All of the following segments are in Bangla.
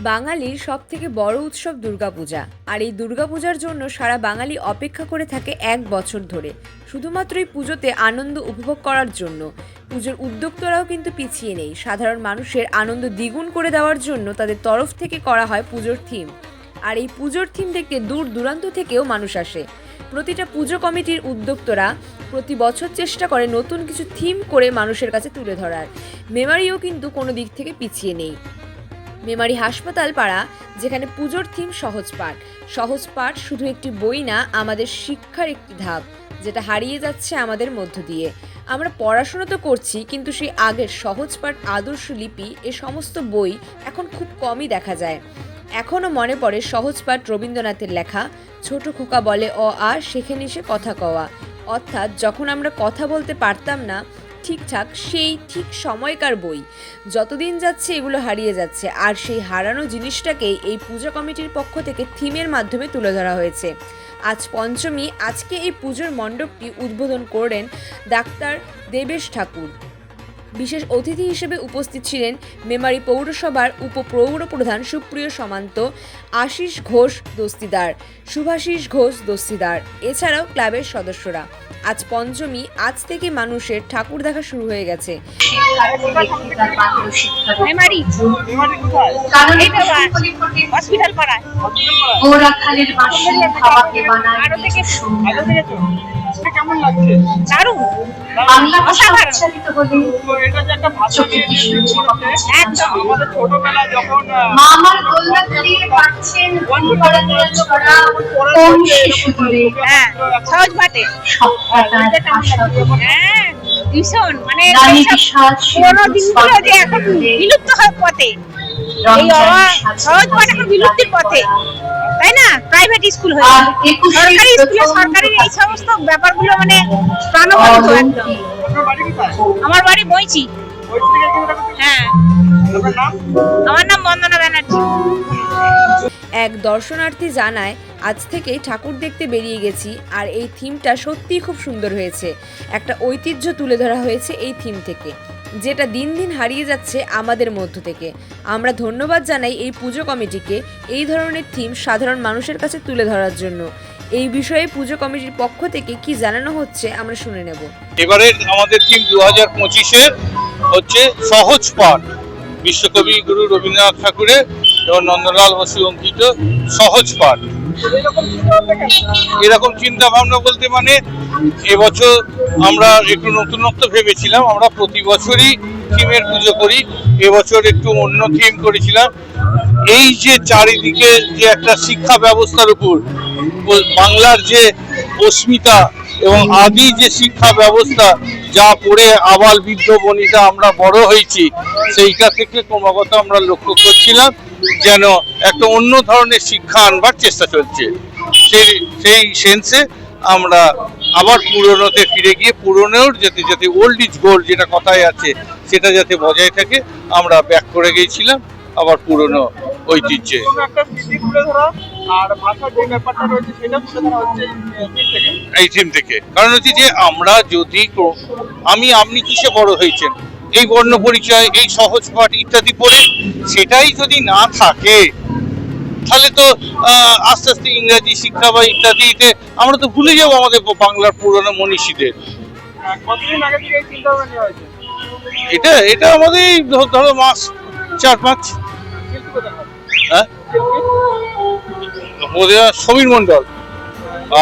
বাঙালির সব থেকে বড় উৎসব দুর্গাপূজা। আর এই দুর্গাপূজার জন্য সারা বাঙালি অপেক্ষা করে থাকে এক বছর ধরে। শুধুমাত্র এই পুজোতে আনন্দ উপভোগ করার জন্য। পুজোর উদ্যোক্তারাও কিন্তু পিছিয়ে নেই। সাধারণ মানুষের আনন্দ দ্বিগুণ করে দেওয়ার জন্য তাদের তরফ থেকে করা হয় পুজোর থিম। আর এই পুজোর থিম দেখতে দূর দূরান্ত থেকেও মানুষ আসে। প্রতিটা পুজো কমিটির উদ্যোক্তরা প্রতি বছর চেষ্টা করে নতুন কিছু থিম করে মানুষের কাছে তুলে ধরার। মেমারিও কিন্তু কোনো দিক থেকে পিছিয়ে নেই। মেমারি হাসপাতাল পাড়া, যেখানে পুজোর থিম সহজ পাঠ। সহজ পাঠ শুধু একটি বই না, আমাদের শিক্ষার একটি ধাপ, যেটা হারিয়ে যাচ্ছে আমাদের মধ্য দিয়ে। আমরা পড়াশোনা তো করছি, কিন্তু সেই আগের সহজ পাঠ, আদর্শ লিপি, এ সমস্ত বই এখন খুব কমই দেখা যায়। এখনও মনে পড়ে সহজ পাঠ রবীন্দ্রনাথের লেখা, ছোট খোকা বলে অ আ শেখে নিশে কথা কওয়া। অর্থাৎ যখন আমরা কথা বলতে পারতাম না ঠিকঠাক, সেই ঠিক সময়কার বই। যতদিন যাচ্ছে এগুলো হারিয়ে যাচ্ছে, আর সেই হারানো জিনিসটাকেই এই পূজা কমিটির পক্ষ থেকে থিমের মাধ্যমে তুলে ধরা হয়েছে। আজ পঞ্চমী, আজকে এই পুজোর মণ্ডপটি উদ্বোধন করলেন ডাক্তার দেবেশ ঠাকুর। বিশেষ অতিথি হিসেবে উপস্থিত ছিলেন মেমারি পৌরসভার উপপৌর প্রধান সুপ্রিয় সমান্ত আশিস ঘোষ দস্তিদার শুভাশিস ঘোষ দস্তিদার এছাড়াও ক্লাবের সদস্যরা। আজ পঞ্চমী আজ থেকে মানুষের ঠাকুর দেখা শুরু হয়ে গেছে। হসপিটাল পাড়ায়। কেমন লাগছে? দারুণ। হ্যাঁ সহজ হ্যাঁ ভীষণ। মানে পুরোনো দিনগুলো যে এখন বিলুপ্ত হওয়ার পথে। এই সহজ পাঠ এখন বিলুপ্তির পথে। প্রাইভেট স্কুল হয়ে সরকারি স্কুলে সরকারি এই সমস্ত ব্যাপারগুলো মানে প্রাণবন্ত একদম। আপনার বাড়ি কোথায়? আমার বাড়ি হ্যাঁ। নাম? আমার নাম বন্দনা ব্যানার্জি। এক দর্শনার্থী জানায় আজ থেকেই ঠাকুর দেখতে বেরিয়ে গেছি আর এই থিমটা সত্যিই খুব সুন্দর হয়েছে। একটা ঐতিহ্য তুলে ধরা হয়েছে এই থিম থেকে। যেটা দিন দিন হারিয়ে যাচ্ছে আমাদের মধ্য থেকে। আমরা ধন্যবাদ জানাই এই পুজো কমিটিকে এই ধরনের থিম সাধারণ মানুষের কাছে তুলে ধরার জন্য। এই বিষয়ে পুজো কমিটির পক্ষ থেকে কি জানানো হচ্ছে আমরা শুনে নেব। এবারে আমাদের থিম দু হাজার পঁচিশের হচ্ছে সহজ পাঠ। বিশ্বকবি গুরু রবীন্দ্রনাথ ঠাকুরের এবং নন্দলাল বসু অঙ্কিত সহজ পাঠ। এরকম চিন্তা ভাবনা বলতে মানে এবছর আমরা একটু নতুনত্ব ভেবেছিলাম, আমরা প্রতি বছরই থিমের পুজো করি, এবছর একটু অন্য থিম করেছিলাম। এই যে চারিদিকে যে একটা শিক্ষা ব্যবস্থার উপর, বাংলার যে অস্মিতা এবং আদি যে শিক্ষা ব্যবস্থা যা পড়ে আবাল বৃদ্ধ বনিতা আমরা বড় হয়েছি, সেইটা থেকে ক্রমাগত আমরা লক্ষ্য করছিলাম। যেন একটা অন্য ধরনের শিক্ষা আনবার চেষ্টা চলছে। সেই সেই সেন্সে আমরা আবার পুরনোতে ফিরে গিয়ে পুরনোর যাতে যাতে ওল্ড ইজ গোল্ড যেটা কথায় আছে সেটা যাতে বজায় থাকে আমরা ব্যাক করে গিয়েছিলাম আবার পুরনো ঐতিহ্যে। এই থিম থেকে। কারণ হচ্ছে যে আমরা যদি আমি আপনি কিসে বড় হয়েছেন? এই বর্ণ পরিচয়, এই সহজ পাঠ ইত্যাদি পড়ে সেটাই যদি না থাকে, তাহলে তো আস্তে আস্তে ইংরাজি শিক্ষা বা ইত্যাদিতে আমরা তো ভুলে যাব আমাদের বাংলার পুরনো মনীষীদের। এটা এটা আমাদের ধরো মাস চার পাঁচ। হ্যাঁ? সমীর মণ্ডল।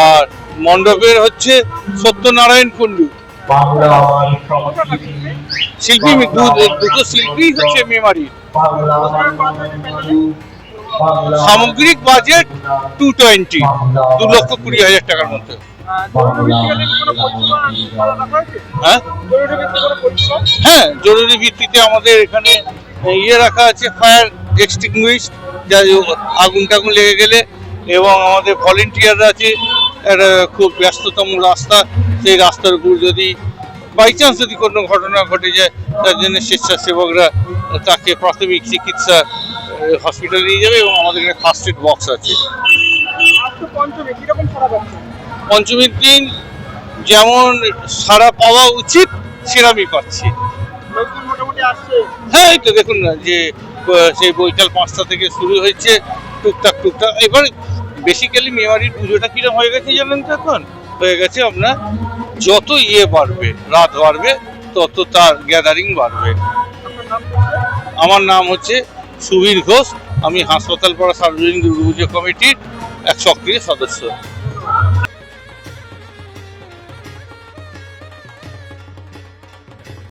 আর মণ্ডপের হচ্ছে সত্যনারায়ণ কুণ্ডু বাংলা শিল্পী দুটো শিল্পী হচ্ছে মেমারি বাংলা আমার সংস্কৃতি বাংলা সামগ্রিক বাজেট টু টোয়েন্টি দু লক্ষ কুড়ি হাজার টাকার মধ্যে। হ্যাঁ? হ্যাঁ জরুরি ভিত্তিতে আমাদের এখানে ইয়ে রাখা আছে ফায়ার এক্সটিংগুইশ যা আগুন টাগুন লেগে গেলে এবং আমাদের ভলেন্টিয়াররা আছে একটা খুব ব্যস্ততম রাস্তা সেই রাস্তার উপর যদি বাই চান্স যদি কোনো ঘটনা ঘটে যায়, তার জন্য স্বেচ্ছাসেবকরা তাকে প্রাথমিক চিকিৎসা হসপিটালে নিয়ে যাবে এবং আমাদের এখানে ফার্স্ট এড বক্স আছে। পঞ্চমীর দিন যেমন সারা পাওয়া উচিত, সেরামই পাচ্ছি। হ্যাঁ এই তো দেখুন না যে সেই বৈকাল পাঁচটা থেকে শুরু হয়েছে, টুকটাক টুকটাক। এবার বেসিক্যালি মেমারির পুজোটা কীরকম হয়ে গেছে জানেন তো এখন? হয়ে গেছে আপনার যত ইয়ে বাড়বে রাত বাড়বে, তত তার গ্যাদারিং বাড়বে। আমার নাম হচ্ছে সুবীর ঘোষ, আমি হাসপাতাল পাড়া সার্বজনীন দুর্গাপুজো কমিটির এক সক্রিয় সদস্য।